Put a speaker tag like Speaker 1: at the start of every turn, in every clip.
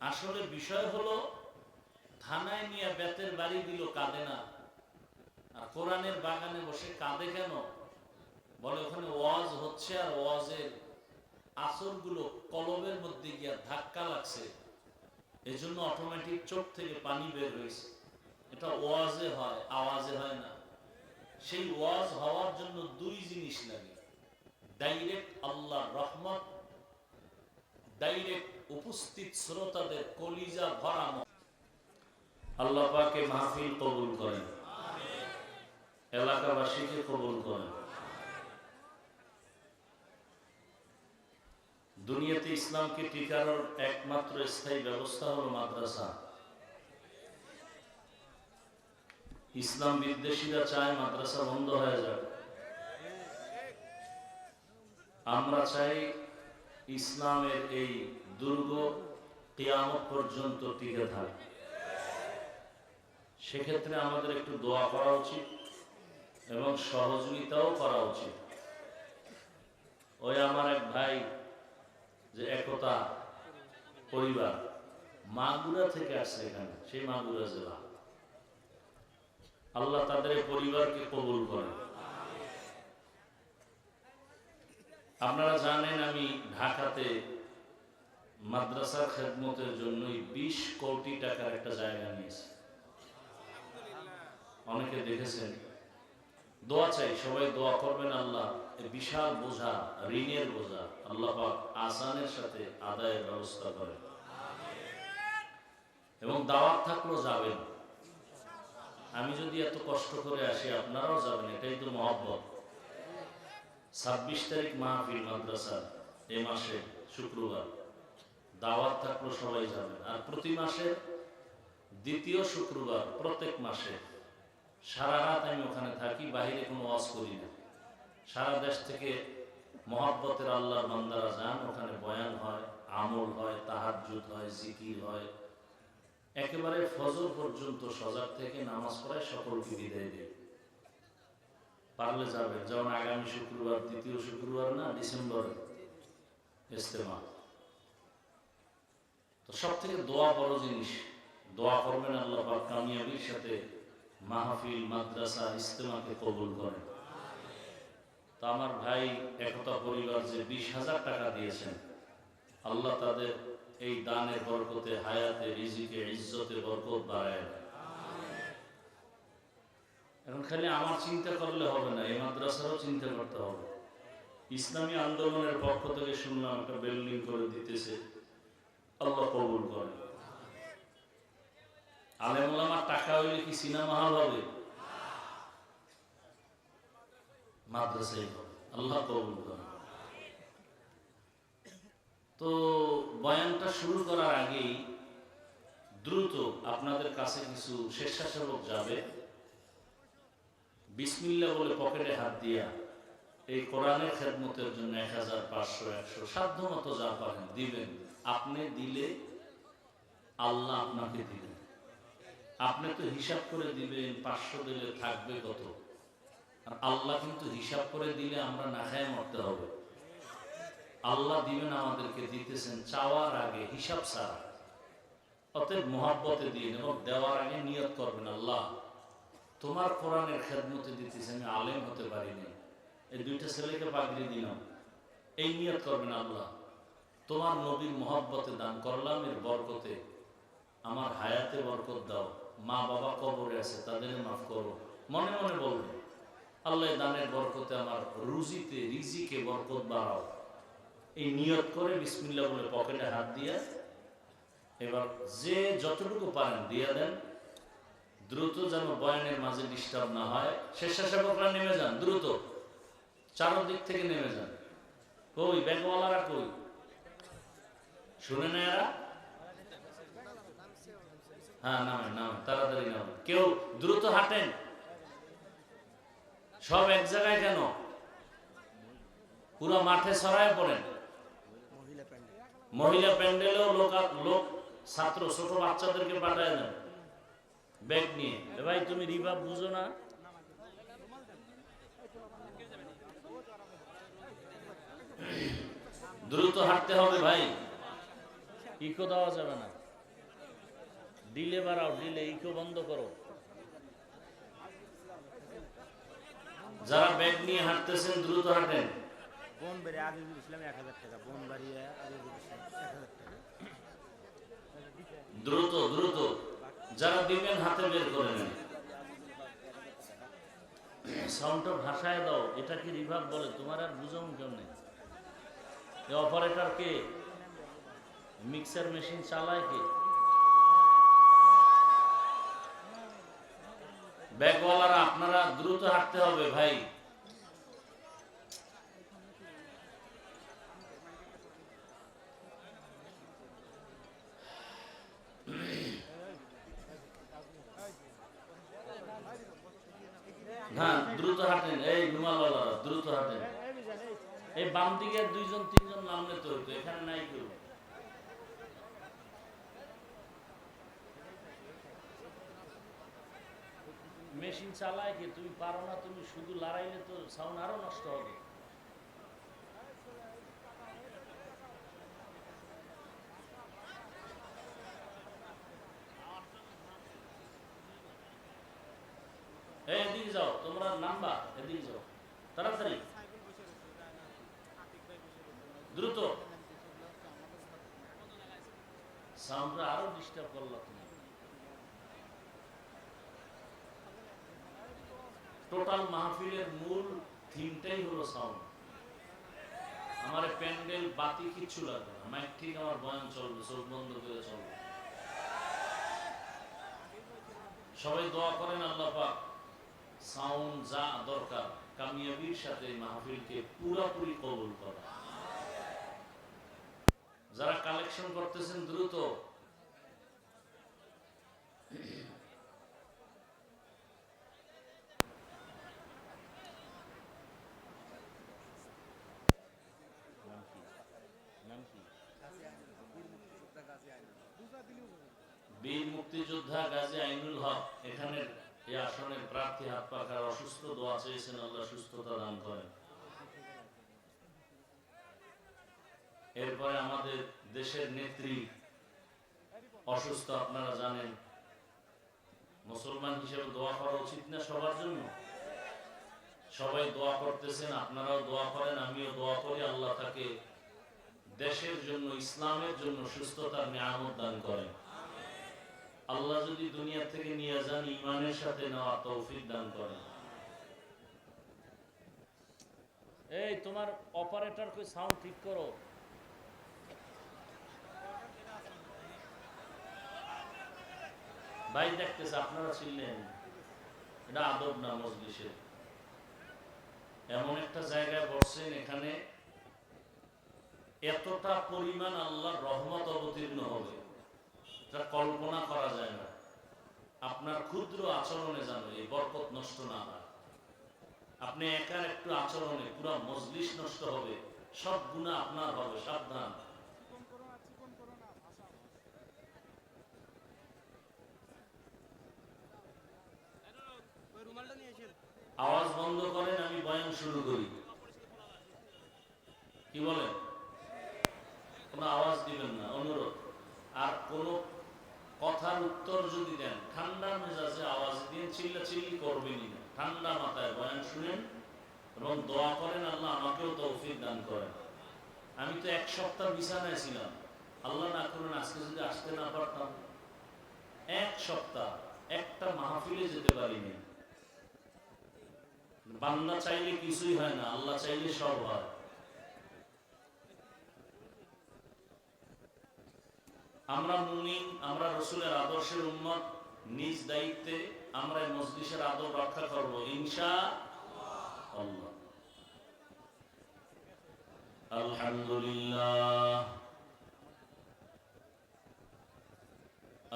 Speaker 1: আসলে বিষয় হলো, থানায় নিয়ে বেতের বাড়ি দিল কাঁদে না। আর কোরআনের বাগানে বসে কাঁদে কেন? বলে ওখানে ওয়াজ হচ্ছে আর ওয়াজের আসরগুলো কলবের মধ্যে গিয়া ধাক্কা লাগছে। এই জন্য অটোমেটিক চোখ থেকে পানি বের হয়েছে। এটা ওয়াজে হয়, আওয়াজে হয় না। সেই ওয়াজ হওয়ার জন্য দুই জিনিস লাগে। ডাইরেক্ট আল্লাহ রহমত উপস্থিত শ্রোতাদের কলিজা ভরা মন। আল্লাহ পাকে মাহফিল কবুল করেন। এলাকাবাসীকে কবুল করেন। দুনিয়াতে ইসলামকে টিকানোর একমাত্র স্থায়ী ব্যবস্থা হল মাদ্রাসা। ইসলাম বিদ্বেষীরা চায় মাদ্রাসা বন্ধ হয়ে যাক। আমরা চাই ইসলামের এই দুর্গ কিয়ামত পর্যন্ত টিকে থাক। সেক্ষেত্রে আমাদের একটু দোয়া করা উচিত এবং সহযোগিতাও করা উচিত। ওই আমার এক ভাই যে একতা পরিবার, মাগুরা থেকে আসছে এখানে, সেই মাগুরা জেলা। আল্লাহ তাদের পরিবারকে কবুল করেন। আপনারা জানেন আমি ঢাকাতে মাদ্রাসার খেদমতের জন্যই বিশ কোটি টাকার একটা জায়গা নিয়েছি। অনেকে দেখেছেন। দোয়া চাই, সবাই দোয়া করবেন আল্লাহ বিশাল বোঝা, ঋণের বোঝা, আল্লাহ আসানের সাথে আদায়ের ব্যবস্থা করেন। এবং দাওয়াত থাকলেও যাবেন। আমি যদি এত কষ্ট করে আসি, আপনারাও যাবেন, এটাই তো মহব্বত। ছাব্বিশ তারিখ মাহফিল, মাদ্রাসা, এ মাসে শুক্রবার। দাওয়াত থাকল সবাই যাবেন আর প্রতি মাসে দ্বিতীয় শুক্রবার প্রত্যেক মাসে সারা রাত আমি ওখানে থাকি, বাহিরে কোনো ওয়াজ করি না। সারা দেশ থেকে মহাব্বতের আল্লাহর বান্দারা যান, ওখানে বয়ান হয়, আমল হয়, তাহাজ্জুদ হয়, জিকির হয়। একেবারে ফজর পর্যন্ত সজাগ থেকে নামাজ পড়ায় সকলকে বিদায় দেয়। পারলে যাবেন যেমন আগামী শুক্রবার, দ্বিতীয় শুক্রবার না, ডিসেম্বরে ইস্তেমা তো সব থেকে দোয়া বড় জিনিস। দোয়া করবেন আল্লাহ কামিয়াবির সাথে মাহফিল, মাদ্রাসা ইস্তেমাকে কবুল করেন। তো আমার ভাই একতা পরিবার যে বিশ হাজার টাকা দিয়েছেন, আল্লাহ তাদের এই দানের বরকতে, হায়াতে, রিজিকে, ইজ্জতে বরকত বাড়ায়। এখন খালি আমার চিন্তা করলে হবে না, এই মাদ্রাসারও চিন্তা করতে হবে। ইসলামী আন্দোলনের পক্ষ থেকে শুনলাম একটা বিল্ডিং করে দিতেছে, আল্লাহ কবুল করে। আলেমুলামার টাকা হইলে কি সিনেমা হল হবে? মাদ্রাসাই আল্লাহ কবুল করে। তো বয়ানটা শুরু করার আগেই দ্রুত আপনাদের কাছে কিছু স্বেচ্ছাসেবক যাবে। বিসমিল্লা বলে পকেটে হাত দিয়া এই কোরআনের খেদমতের জন্য এক হাজার পাঁচশো, একশো সাধ্য মতো যা পারেন দিবেন। আপনি দিলে আল্লাহ আপনাকে দিবেন। আপনি তো হিসাব করে দিবেন, পাঁচশো দিলে থাকবে কত? আর আল্লাহ কিন্তু হিসাব করে দিলে আমরা না খায় মরতে হবে। আল্লাহ দিবেন আমাদেরকে, দিতেছেন চাওয়ার আগে, হিসাব ছাড়া। অতএব মহাব্বতে দিন এবং দেওয়ার আগে নিয়ত করবেন আল্লাহ। তোমার কোরআনের খেদমতে দিতেছে, আমি আলেম হতে পারিনি এই দুইটা ছেলেকে পাগড়ি দিলাম। এই নিয়ত করবেন আল্লাহ। তোমার নবীর মহব্বতে দান করলাম, এর বরকতে। আমার হায়াতে বরকত দাও। মা বাবা কবরে আছে তাদের মাফ করো। মনে মনে বলবে, আল্লাহ দানের বরকতে আমার রুজিতে, রিজিকে বরকত বাড়াও। এই নিয়ত করে বিসমিল্লা বলে পকেটে হাত দিয়ে, এবার যে যতটুকু পারেন দিয়ে দেন। দ্রুত যেন বয়ানের মাঝে ডিস্টার্ব না হয়। স্বেচ্ছাসেবকরা নেমে যান, দ্রুত। চারদিক থেকে নেমে যান। কই, ব্যাগওয়ালারা কই? শুনে না এরা? হ্যাঁ নামেন নামেন তাড়াতাড়ি নামেন কেউ দ্রুত হাঁটেন? সব এক জায়গায় কেন? পুরো মাঠে ছড়ায় পড়েন। মহিলা প্যান্ডেলেও লোক লোক, ছাত্র, ছোট বাচ্চাদেরকে পাঠায় দেন। ব্যাগ নিয়ে। ভাই তুমি রিবা বুঝো না। দ্রুত হাঁটতে হবে ভাই। ইকো দেওয়া যাবে না। ডিলে বাড়াও ডিলে ইকো বন্ধ করো। যারা ব্যাগ নিয়ে হাঁটতেছেন দ্রুত হাঁটেন।
Speaker 2: বোন বেড়ে আগে দিয়েছিলাম এক হাজার টাকা। বোন বাড়িয়ে আগে
Speaker 1: দ্রুত দ্রুত। যারা দিবেন, হাতে বের করে নেন। সাউন্ডটা ভাষায় দাও, এটা কি রিভাব বলে? তোমার আর বুঝাম কেমনে অপারেটর কে? মিক্সার মেশিন চালায় কে? ব্যাগওয়ালারা আপনারা দ্রুত হাঁটতে হবে, ভাই হ্যাঁ দ্রুত হাঁটেন এই রুমালওয়ালারা দ্রুত হাঁটেন এই বাম দিকে দুইজন তিনজন নামলে তো হইতো এখানে নাই কেউ। মেশিন চালায় কি? তুমি পারো না, তুমি শুধু লড়াইলে তো সাউন্ড আরও নষ্ট হবে। যাও, তোমরা নাম্বা, এদিকে যাও। তাড়াতাড়ি। দ্রুত। আরও ডিস্টার্ব করল তুমি টোটাল মাহফিলের মূল থিমটাই হলো সাউন্ড আমার প্যান্ডেল বাতি কিচ্ছু লাগবে না। মাইক ঠিক আমার বয়ান চলবে, চোখ বন্ধ করে চলবে। সবাই দোয়া করেন আল্লাহ পাক সাউন্ড যা দরকার, কামিয়াবির সাথে মাহফিলকে পুরোপুরি কবুল করা। যারা কালেকশন করতেছেন দ্রুত। বীর মুক্তিযোদ্ধা গাজী আইনুল হক এখানে এই আসনের প্রার্থী হাত পাখার অসুস্থ দোয়া চেয়েছেন, আল্লাহ সুস্থতা দান করেন। এরপরে আমাদের দেশের নেত্রী অসুস্থ, আপনারা জানেন। মুসলমান হিসেবে দোয়া করা উচিত না সবার জন্য? সবাই দোয়া করতেছেন, আপনারাও দোয়া করেন, আমিও দোয়া করি, আল্লাহ তাকে দেশের জন্য, ইসলামের জন্য সুস্থতার নিয়ামত দান করেন। আল্লাহ যদি দুনিয়া থেকে নিয়ে যান, ইমানের সাথে নেওয়া তৌফিক দান করেন। এই, তোমার অপারেটর কই সাউন্ড ঠিক করো। ভাই দেখতেছে, আপনারা ছিলেন এটা আদব না মজলিসের? এমন একটা জায়গায় বসছেন এখানে এতটা পরিমাণ আল্লাহর রহমত অবতীর্ণ হবে এটা কল্পনা করা যায় না। আপনার ক্ষুদ্র আচরণে জানো এই বরকত নষ্ট না হয়। আপনি একার একটু আচরণে পুরো মজলিস নষ্ট হবে, সব গুণা আপনার হবে, সাবধান। আওয়াজ বন্ধ করেন, আমি বয়ান শুরু করি। কি বলেন? কোনো আওয়াজ দিবেন না, অনুরোধ। আর কোনো কথার উত্তর যদি দেন, ঠান্ডা মেজাজে আওয়াজ দিয়ে চিল্লা চিল্লি করবেনই না। ঠান্ডা মাথায় বয়ান শুনেন এবং দোয়া করেন, আল্লাহ আমাকেও তৌফিক দান করেন। আমি তো এক সপ্তাহ বিছানায় ছিলাম। আল্লাহ না করুন, আজকে যদি আসতে না পারতাম। এক সপ্তাহ, একটা মাহফিলে যেতে পারিনি। বান্দা চাইলে কিছুই হয় না আল্লাহ চাইলে সব হয় আমরা মুমিন আমরা রসুলের আদর্শের উন্মত নিজ দায়িত্বে আমরা এই মজলিসের আদর রক্ষা করব ইনশা আল্লাহ আলহামদুলিল্লাহ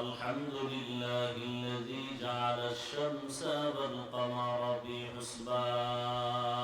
Speaker 1: الحمد لله الذي جعل الشمس والقمر بحسبان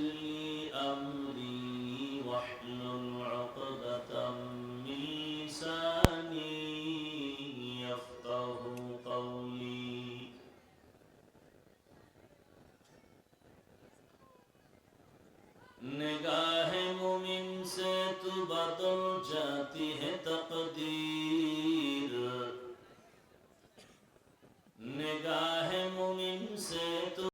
Speaker 1: لي أمري واحلل عقدة من لساني يفقه قولي نگاہ مومن سے تو بدل جاتی ہے تقدیر نگاہ مومن سے تو